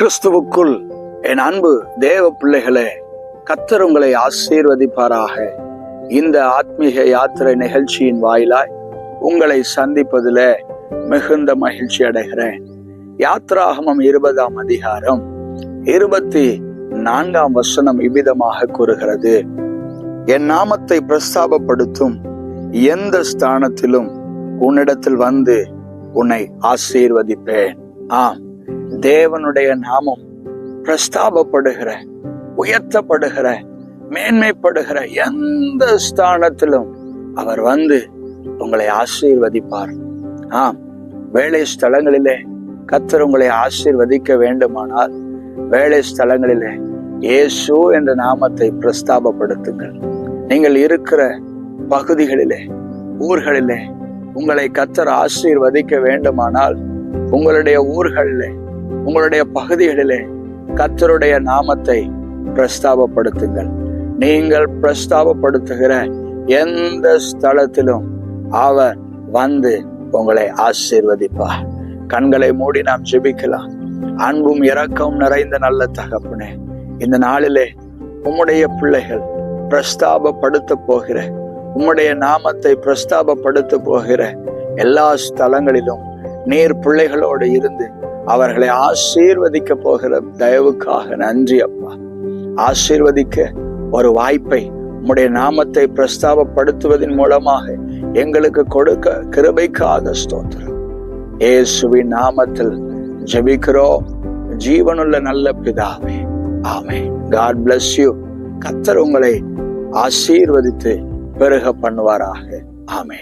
கிறிஸ்துவுக்குள் என் அன்பு தேவ பிள்ளைகளே கத்தர் உங்களை ஆசீர்வதிப்பாராக. இந்த ஆத்மீக யாத்திரை நிகழ்ச்சியின் வாயிலாய் உங்களை சந்திப்பதில் மிகுந்த மகிழ்ச்சி அடைகிறேன். யாத்ராகமம் இருபதாம் அதிகாரம் இருபத்தி நான்காம் வசனம் இவ்விதமாக கூறுகிறது. என் நாமத்தை பிரஸ்தாபப்படுத்தும் எந்த ஸ்தானத்திலும் உன்னிடத்தில் வந்து உன்னை ஆசீர்வதிப்பேன். ஆம். தேவனுடைய நாமம் பிரஸ்தாபப்படுகிற உயர்த்தப்படுகிற மேன்மைப்படுகிற எந்த ஸ்தானத்திலும் அவர் வந்து உங்களை ஆசீர்வதிப்பார். ஆம் வேலை ஸ்தலங்களிலே கத்தர் உங்களை ஆசீர்வதிக்க வேண்டுமானால் வேலை ஸ்தலங்களிலே இயேசு என்ற நாமத்தை பிரஸ்தாபப்படுத்துங்கள். நீங்கள் இருக்கிற பகுதிகளிலே ஊர்களிலே உங்களை கத்தர் ஆசீர்வதிக்க வேண்டுமானால் உங்களுடைய ஊர்களிலே உங்களுடைய பகுதிகளிலே கத்தருடைய நாமத்தை பிரஸ்தாபப்படுத்துங்கள். நீங்கள் பிரஸ்தாபப்படுத்துகிற எந்த ஸ்தலத்திலும் அவர் வந்து உங்களை ஆசீர்வதிப்பார். கண்களை மூடி நாம் ஜெபிக்கலாம். அன்பும் இரக்கம் நிறைந்த நல்ல தகப்பனே இந்த நாளிலே உம்முடைய பிள்ளைகள் பிரஸ்தாபப்படுத்த போகிற உம்முடைய நாமத்தை பிரஸ்தாபப்படுத்த போகிற எல்லா ஸ்தலங்களிலும் நீர் பிள்ளைகளோடு இருந்து அவர்களை ஆசீர்வதிக்க போகிற தயவுக்காக நன்றி அப்பா. ஆசீர்வதிக்க ஒரு வாய்ப்பை உம்முடைய நாமத்தை பிரஸ்தாபப்படுத்துவதன் மூலமாக எங்களுக்கு கொடுக்க கிருபைக்காக ஸ்தோத்திரம். இயேசுவின் நாமத்தில் ஜெபிக்கிறோம். ஜீவனுள்ள நல்ல பிதாவே ஆமே காட் பிளஸ் யூ கத்தர் உங்களை ஆசீர்வதித்து பெருக பண்ணுவாராக. ஆமே